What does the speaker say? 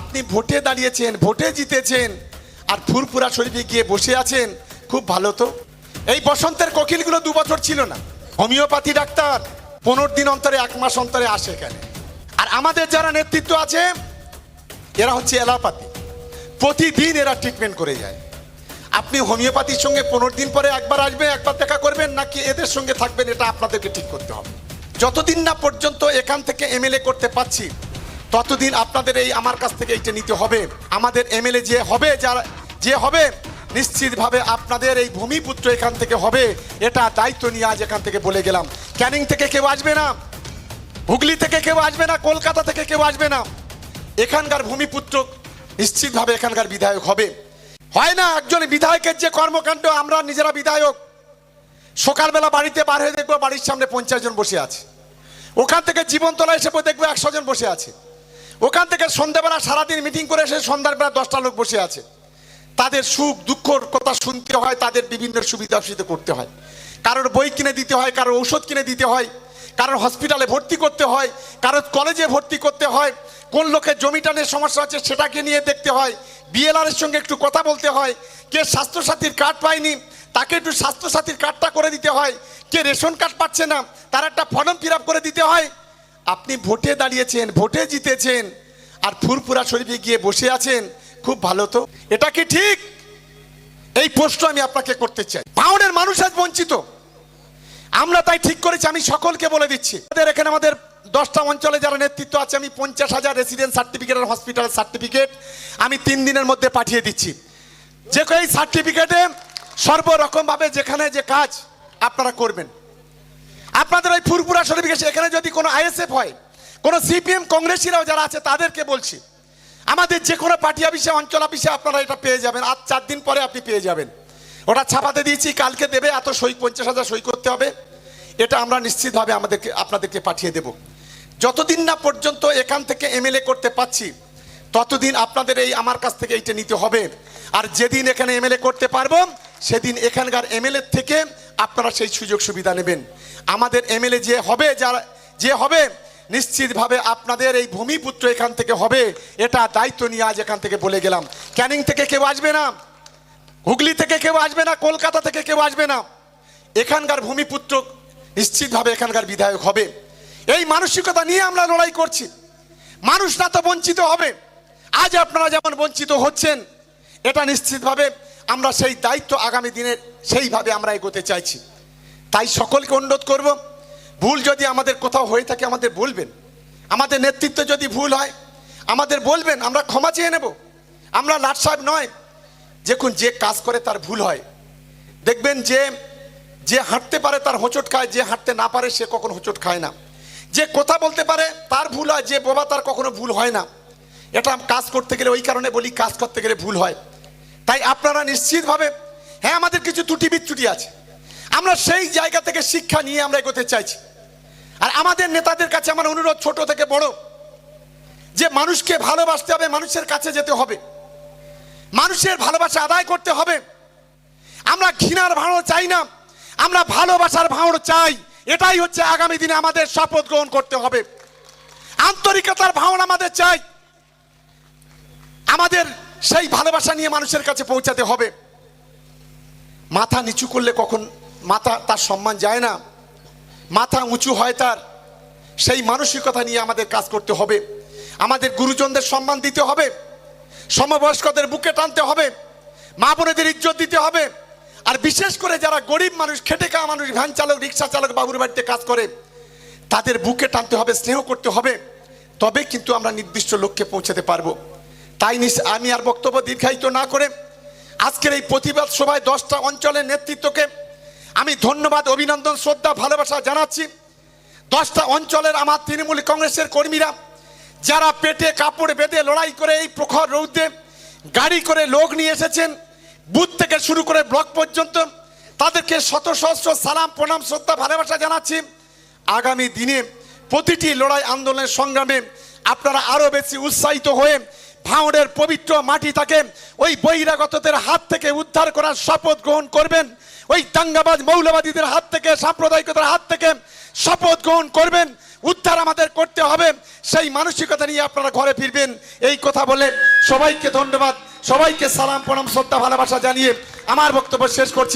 আপনি ভোটে দাঁড়িয়েছেন, ভোটে জিতেছেন, আর ফুরপুরা শরীফে গিয়ে বসে আছেন, খুব ভালো তো। এই বসন্তের কোকিলগুলো দু বছর ছিল না। হোমিওপ্যাথি ডাক্তার, পনেরো দিন অন্তরে, এক মাস অন্তরে আসে এখানে। আর আমাদের যারা নেতৃত্ব আছে, এরা হচ্ছে এলাপাতি। প্রতিদিন এরা ট্রিটমেন্ট করে যায়। আপনি হোমিওপ্যাথির সঙ্গে পনেরো দিন পরে একবার আসবেন, একবার দেখা করবেন, নাকি এদের সঙ্গে থাকবেন, এটা আপনাদেরকে ঠিক করতে হবে। যতদিন না পর্যন্ত এখান থেকে এমএলএ করতে পাচ্ছি ততদিন আপনাদের এই আমার কাছ থেকে এইটা নিতে হবে। আমাদের এমএলএ যে হবে, যারা যে হবে, নিশ্চিতভাবে আপনাদের এই ভূমিপুত্র এখান থেকে হবে। এটা দায়িত্ব নিয়ে আজ এখান থেকে বলে গেলাম। ক্যানিং থেকে কেউ আসবে না, হুগলি থেকে কেউ আসবে না, কলকাতা থেকে কেউ আসবে না। এখানকার ভূমিপুত্র নিশ্চিতভাবে এখানকার বিধায়ক হবে। হয় না একজন বিধায়কের যে কর্মকাণ্ড, আমরা নিজেরা বিধায়ক। সকালবেলা বাড়িতে বার হয়ে দেখব বাড়ির সামনে পঞ্চাশ জন বসে আছে। ওখান থেকে জীবনতলা এসে দেখব একশো জন বসে আছে। ওখান থেকে সন্ধ্যাবেলা সারাদিন মিটিং করে এসে সন্ধ্যার বেলা দশটা লোক বসে আছে। তাদের সুখ দুঃখর কথা শুনতে হয়, তাদের বিভিন্ন সুবিধা অসুবিধা করতে হয়। কারোর বই কিনে দিতে হয়, কারোর ঔষধ কিনে দিতে হয়, কারোর হসপিটালে ভর্তি করতে হয়, কারোর কলেজে ভর্তি করতে হয়, কোন লোকের জমিটা নিয়ে সমস্যা হচ্ছে সেটাকে নিয়ে দেখতে হয় বিএলআর এর সঙ্গে একটু কথা বলতে হয়, কে স্বাস্থ্যসাথীর কার্ড পায়নি, তাকে একটু স্বাস্থ্যসাথীর কার্ডটা করে দিতে হয়, কে রেশন কার্ড পাচ্ছে না, তার একটা ফর্ম ফিল করে দিতে হয় আপনি ভোটে দাঁড়িয়েছেন, ভোটে জিতেছেন, আর ফুরপুরা শরীফে গিয়ে বসে আছেন, খুব ভালো তো? এটা কি ঠিক? এই প্রশ্ন আমি আপনাকে করতে চাই। পাউনের মানুষ আজ বঞ্চিত। আমরা তাই ঠিক করেছি, আমি সকলকে বলে দিচ্ছি। আমাদের এখানে আমাদের দশটা অঞ্চলে যারা নেতৃত্ব আছে, আমি পঞ্চাশ হাজার রেসিডেন্ট সার্টিফিকেট আর হসপিটাল সার্টিফিকেট আমি তিন দিনের মধ্যে পাঠিয়ে দিচ্ছি। যে এই সার্টিফিকেটে সর্বরকমভাবে যেখানে যে কাজ আপনারা করবেন। আপনাদের ওই ফুরপুরা আইএসএফ হয় কোনো সিপিএম কংগ্রেসিরাও যারা আছে, তাদেরকে বলছি, আমাদের যে কোনো পার্টি অফিসে, অঞ্চল অফিসে আপনারা এটা পেয়ে যাবেন। আজ চার দিন পরে আপনি পেয়ে যাবেন। ওটা ছাপাতে দিয়েছি, কালকে দেবে, এত সই, পঞ্চাশ হাজার সই করতে হবে। এটা আমরা নিশ্চিতভাবে আমাদেরকে, আপনাদেরকে পাঠিয়ে দেব। যতদিন না পর্যন্ত এখান থেকে এমএলএ করতে পাচ্ছি ততদিন আপনাদের এই আমার কাছ থেকে এইটা নিতে হবে। আর যেদিন এখানে এমএলএ করতে পারব, সেদিন এখানকার এমএলএ থেকে আপনারা সেই সুযোগ সুবিধা নেবেন। আমাদের এমএলএ যে হবে, যারা যে হবে, নিশ্চিতভাবে আপনাদের এই ভূমিপুত্র এখান থেকে হবে। এটা দায়িত্ব নিয়ে আজ এখান থেকে বলে গেলাম। ক্যানিং থেকে কেউ আসবে না, হুগলি থেকে কেউ আসবে না, কলকাতা থেকে কেউ আসবে না। এখানকার ভূমিপুত্র নিশ্চিতভাবে এখানকার বিধায়ক হবে। এই মানসিকতা নিয়ে আমরা লড়াই করছি। মানুষ না তো বঞ্চিত হবে। আজ আপনারা যেমন বঞ্চিত হচ্ছেন, এটা নিশ্চিতভাবে আমরা সেই দায়িত্ব আগামী দিনে সেইভাবে আমরা এগোতে চাইছি। তাই সকলকে অনুরোধ করব ভুল যদি আমাদের কোথাও হয়ে থাকে, আমাদের বলবেন। আমাদের নেতৃত্ব যদি ভুল হয়, আমাদের বলবেন, আমরা ক্ষমা চেয়ে নেব। আমরা লাট সাহেব নয়। দেখুন, যে কাজ করে তার ভুল হয়। দেখবেন যে যে হাঁটতে পারে তার হোঁচট খায়, যে হাঁটতে না পারে সে কখনো হোঁচট খায় না। যে কথা বলতে পারে তার ভুল হয়, যে বোবা তার কখনো ভুল হয় না। এটা কাজ করতে গেলে ওই কারণে বলি, কাজ করতে গেলে ভুল হয়। তাই আপনারা নিশ্চিতভাবে হ্যাঁ আমাদের কিছু ত্রুটি বিচ্যুটি আছে। আমরা সেই জায়গা থেকে শিক্ষা নিয়ে আমরা এগোতে চাইছি। আর আমাদের নেতাদের কাছে আমার অনুরোধ ছোট থেকে বড়, যে মানুষকে ভালোবাসতে হবে, মানুষের কাছে যেতে হবে। মানুষের ভালোবাসা আদায় করতে হবে। আমরা ঘৃণার ভাঁড় চাই না, আমরা ভালোবাসার ভাঁড় চাই। এটাই হচ্ছে আগামী দিনে আমাদের শপথ গ্রহণ করতে হবে। আন্তরিকতার ভাঁড় আমাদের চাই। আমাদের সেই ভালোবাসা নিয়ে মানুষের কাছে পৌঁছাতে হবে। মাথা নিচু করলে কখন মাথা তার সম্মান যায় না, মাথা উঁচু হয় তার। সেই মানসিকতা নিয়ে আমাদের কাজ করতে হবে। আমাদের গুরুজনদের সম্মান দিতে হবে। সমবয়স্কদের বুকে টানতে হবে। মা বোনেদের ইজ্জত দিতে হবে। আর বিশেষ করে যারা গরিব মানুষ, খেটে খাওয়া মানুষ, ভ্যান চালক, রিক্সা চালক, বাবুর বাড়িতে কাজ করে, তাদের বুকে টানতে হবে, স্নেহ করতে হবে। তবে কিন্তু আমরা নির্দিষ্ট লক্ষ্যে পৌঁছাতে পারব। তাই আমি আর বক্তব্য দীর্ঘায়িত না করে আজকের এই প্রতিবাদ সভায় দশটা অঞ্চলের নেতৃত্বকে আমি ধন্যবাদ, অভিনন্দন, শ্রদ্ধা, ভালোবাসা জানাচ্ছি। দশটা অঞ্চলের আমার তৃণমূল কংগ্রেসের কর্মীরা, যারা পেটে কাপড় বেঁধে লড়াই করে এই প্রখর রৌদ্রে গাড়ি করে লোক নিয়ে এসেছেন, বুথ থেকে শুরু করে ব্লক পর্যন্ত, তাদেরকে শত সহস্র সালাম, প্রণাম, শ্রদ্ধা, ভালোবাসা জানাচ্ছি। আগামী দিনে প্রতিটি লড়াই আন্দোলনের সংগ্রামে আপনারা আরও বেশি উৎসাহিত হয়ে ভাঙড়ের পবিত্র মাটি থাকে ওই বহিরাগতদের হাত থেকে উদ্ধার করার শপথ গ্রহণ করবেন। ওই দাঙ্গাবাজ মৌলবাদীদের হাত থেকে, সাম্প্রদায়িকতার হাত থেকে শপথ গ্রহণ করবেন। উদ্ধার আমাদের করতে হবে। সেই মানসিকতা নিয়ে আপনারা ঘরে ফিরবেন। এই কথা বলে সবাইকে ধন্যবাদ। সবাইকে সালাম, প্রণাম, শ্রদ্ধা, ভালোবাসা জানিয়ে আমার বক্তব্য শেষ করছি।